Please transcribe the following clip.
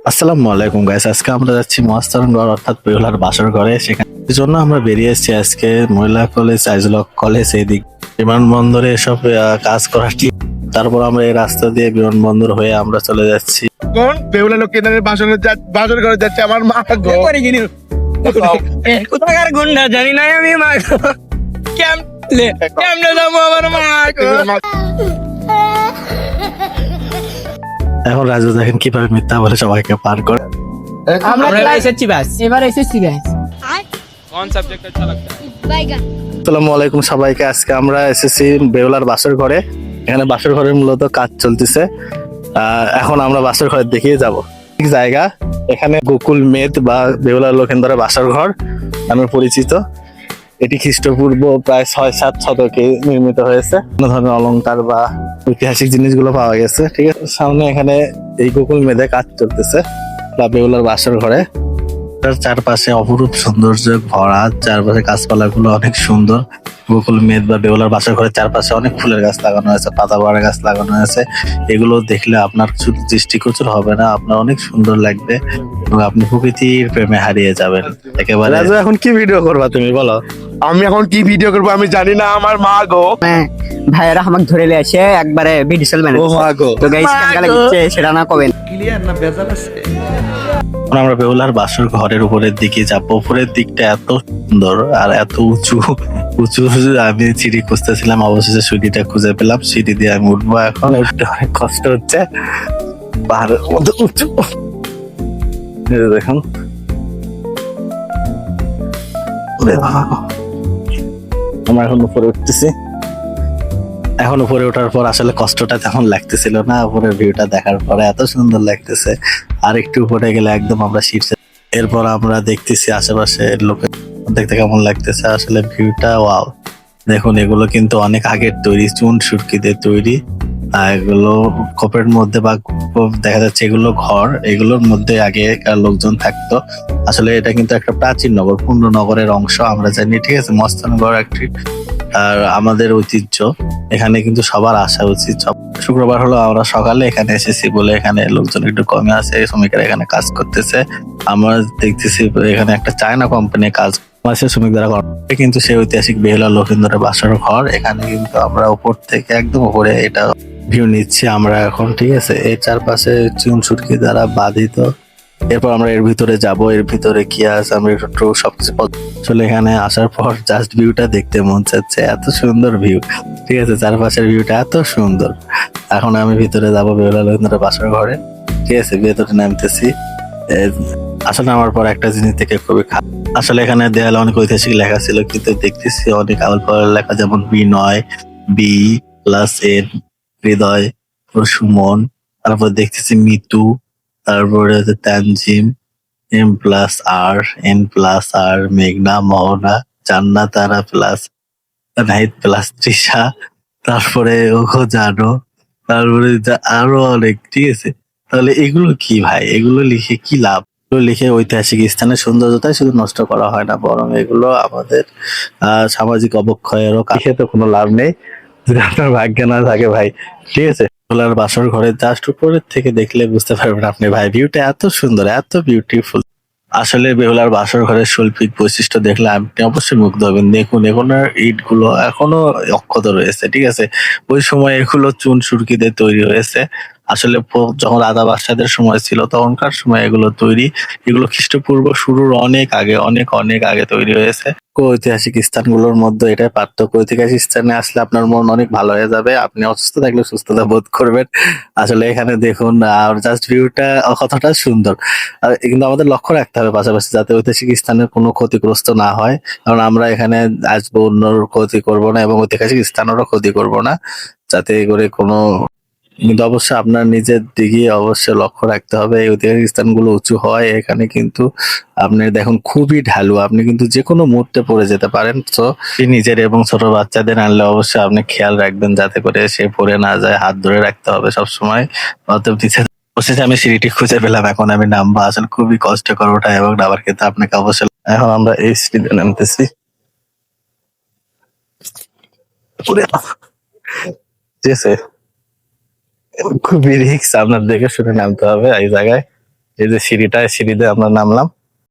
আসসালামু আলাইকুম গাইস আজকে আমরা যাচ্ছি মহাস্থানগড় অর্থাৎ বেহুলার বাসর ঘরে। সেখানে এই জন্য আমরা বেরিয়ে এসেছি আজকে মহিলা কলেজ আইজলক কলেজ এই দিক বিমানবন্দরে এসব আহ, কাজ করার ঠিক তারপর আমরা এই রাস্তা দিয়ে বিমানবন্দর হয়ে আমরা চলে যাচ্ছি। কোন বেহুলা লোক কেনারে বাসন বাসন করে যাচ্ছে? আমার মা গো। কোথাকার গুন্ডা জানি না আমি মা কেমনে কেমনে যাব আমার মা এখন রাজু দেখেন কীভাবে মিথ্যা বলে সবাইকে পার করে। আমরা এসেছি বাস এবার এসেছি গাইস বাইগান আসসালামু আলাইকুম সবাইকে। আজকে আমরা এসেছি বেহুলার বাসর ঘরে। এখানে বাসর ঘরের মূলত কাজ চলতেছে। আহ, এখন আমরা বাসর ঘরের দেখিয়ে যাব। ঠিক জায়গা। এখানে গোকুল মেদ বা বেহুলার লোকেন্দ্রের বাসর ঘর নামে পরিচিত। এটি খ্রিস্টপূর্ব প্রায় ছয় সাত শতকে নির্মিত হয়েছে। বিভিন্ন ধরনের অলংকার বা ঐতিহাসিক জিনিসগুলো পাওয়া গেছে, ঠিক আছে? সামনে এখানে এই গোকুল মেধে কাজ চলতেছে বা বেহুলার বাসর ঘরে। তার চারপাশে অপরূপ সৌন্দর্য, ভরা চারপাশে গাছপালাগুলো অনেক সুন্দর। গোকুল মেদ বা বেওলার বাসার ঘরের চারপাশে অনেক ফুলের গাছ লাগানো আছে, পাতা বাড়া গাছ লাগানো আছে। এগুলো দেখলে আপনার শুধু দৃষ্টিগোচর হবে না, আপনার অনেক সুন্দর লাগবে এবং আপনি প্রকৃতির প্রেমে হারিয়ে যাবেন। একেবারে এখন কি ভিডিও করবা তুমি? বলো। আমি এখন কি ভিডিও করব আমি জানি না আমার মা গো। ভাইয়েরা আমাকে ধরে নিয়ে এসে একবারে ভিডিও মানে ও মা গো। তো গাইস কাঙ্গালে গিচ্ছে সেটা না কবেন। এখন আমরা বেহুলার বাসর ঘরের উপরের দিকে যাব। উপরের দিকটা এত সুন্দর আর এত উঁচু। উঁচু আমি সিঁড়ি খুঁজতেছিলাম অবশেষে সিঁড়িটা খুঁজে পেলাম। সিঁড়ি দিয়ে আমি উঠবো এখন। উঠতে অনেক কষ্ট হচ্ছে। পাহাড়ের মধ্যে উঁচু। দেখুন। ওরে বাবা। আমরা এখন উপরে উঠতেছি। এখন উপরে ওঠার পর আসলে কষ্টটা তেমন লাগতেছিল না, উপরের ভিউটা দেখার পরে এত সুন্দর লাগতেছে। আর একটু উপরে গেলে একদম আমরা শীর্ষে এরপর আমরা দেখতেছি আশেপাশে লোকে দেখতে কেমন লাগতেছে আসলে ভিউটা ওয়াও দেখুন, এগুলো কিন্তু অনেক আগের তৈরি চুন সুরকিদের তৈরি। এগুলো খোপের মধ্যে বা দেখা যাচ্ছে এগুলো ঘর, এগুলোর মধ্যে আগে লোকজন থাকতো। আসলে এটা কিন্তু একটা প্রাচীন নগর পূর্ণ নগরের অংশ, আমরা জানি, ঠিক আছে? মস্তানগড় একটি, আর আমাদের ঐতিহ্য। এখানে কিন্তু সবার আসা উচিত। শুক্রবার হলো আমরা সকালে এখানে এসেছি বলে এখানে লোকজন একটু কমে আছে শ্রমিকেরা এখানে কাজ করতেছে। আমরা দেখতেছি এখানে একটা চায়না কোম্পানি কাজ আছে শ্রমিক দ্বারা করা। কিন্তু সেই ঐতিহাসিক বেহুলা লক্ষিন্দরের বাসার ঘর। এখানে কিন্তু আমরা উপর থেকে একদম উপরে এটা ভিউ নিচ্ছি আমরা এখন, ঠিক আছে? এর চারপাশে চুন সুটকি দ্বারা বাঁধিত। এরপর আমরা এর ভিতরে যাব, এর ভিতরে কি আছে, আমরা একটু সবকিছু আসলে এখানে আসার পর জাস্ট ভিউটা দেখতে মন চাচ্ছে, এত সুন্দর ভিউ ঠিক আছে, চারপাশের ভিউটা এত সুন্দর। এখন আমি ভিতরে যাব বেহুলা লক্ষিন্দরের বাসার ঘরে। ঠিক আছে, ভেতরে নামতেছি। আসলে আমার পর একটা জিনিস থেকে খুবই খারাপ। আসলে এখানে দেয়ালে অনেক ঐতিহাসিক লেখা ছিল, কিন্তু দেখতেছি অনেক আউল লেখা, যেমন বি নয়, B plus N Hridoy Sumon তারপর দেখতেছি মিতু তারপরে হচ্ছে Tanjim M plus R N plus R মেঘনা মোহনা জান্না তারা প্লাস নাহিদ প্লাস তৃষা তারপরে ওখো জানো তারপরে আরও অনেক ঠিক আছে? তাহলে এগুলো কি ভাই? এগুলো লিখে কি লাভ? লিখে ঐতিহাসিক স্থানের সৌন্দর্যতাই শুধু নষ্ট করা হয় না বরং এগুলো আমাদের আহ, সামাজিক অবক্ষয়েরও লিখে তো কোনো লাভ নেই। যদি আপনার ভাগ্য না থাকে ভাই, ঠিক আছে? খোলার বাসর ঘরে জাস্ট উপরের থেকে দেখলে বুঝতে পারবেন আপনি ভাই ভিউটা এত সুন্দর, এত বিউটিফুল আসলে বেহুলার বাসর ঘরের শৈল্পিক বৈশিষ্ট্য দেখলে আপনি অবশ্যই মুগ্ধ হবেন। দেখুন এখন ইটগুলো এখনও অক্ষত রয়েছে, ঠিক আছে? ওই সময় এগুলো চুন সুরকিতে তৈরি হয়েছে। আসলে যখন রাজা বাদশাদের সময় ছিল, তখনকার সময় এগুলো তৈরি, এগুলো খ্রিস্টপূর্ব শুরুর অনেক আগে, অনেক অনেক আগে তৈরি হয়েছে। ঐতিহাসিক স্থানগুলোর মধ্যে এটাই পার্থক্য। ঐতিহাসিক স্থানে আসলে আপনার মন অনেক ভালো হয়ে যাবে। আপনি অসুস্থ থাকলে সুস্থতা বোধ করবেন। আসলে এখানে দেখুন, আর জাস্ট ভিউটা কতটা সুন্দর। কিন্তু আমাদের লক্ষ্য রাখতে হবে পাশাপাশি, যাতে ঐতিহাসিক স্থানের কোনো ক্ষতিগ্রস্ত না হয়। কারণ আমরা এখানে আসব, অন্যর ক্ষতি করব না এবং ঐতিহাসিক স্থানেরও ক্ষতি করব না। যাতে করে কোনো কিন্তু অবশ্যই আপনার নিজের দিকে অবশ্যই লক্ষ্য রাখতে হবে। এই ঐতিহাসিক স্থানগুলো উঁচু হয় এখানে কিন্তু আপনি দেখুন খুবই ঢালু। আপনি কিন্তু যে কোনো মুহূর্তে পড়ে যেতে পারেন। তো নিজের এবং ছোট বাচ্চাদের আনলে অবশ্যই আপনি খেয়াল রাখবেন যাতে করে সে পড়ে না যায়। হাত ধরে রাখতে হবে সব সময় অতএব নিচে অবশেষে আমি সিঁড়িটি খুঁজে পেলাম এখন আমি নামবো। আসলে খুবই কষ্টকর ওঠা এবং নামার ক্ষেত্রে আপনাকে অবশ্যই এখন আমরা এই সিঁড়িতে নামতেছি। ঠিক আছে। খুবই রিক্স আপনার দেখে শুনে নামতে হবে এই জায়গায়। এই যে সিঁড়িটায় সিঁড়ি সিঁড়িতে আমরা নামলাম।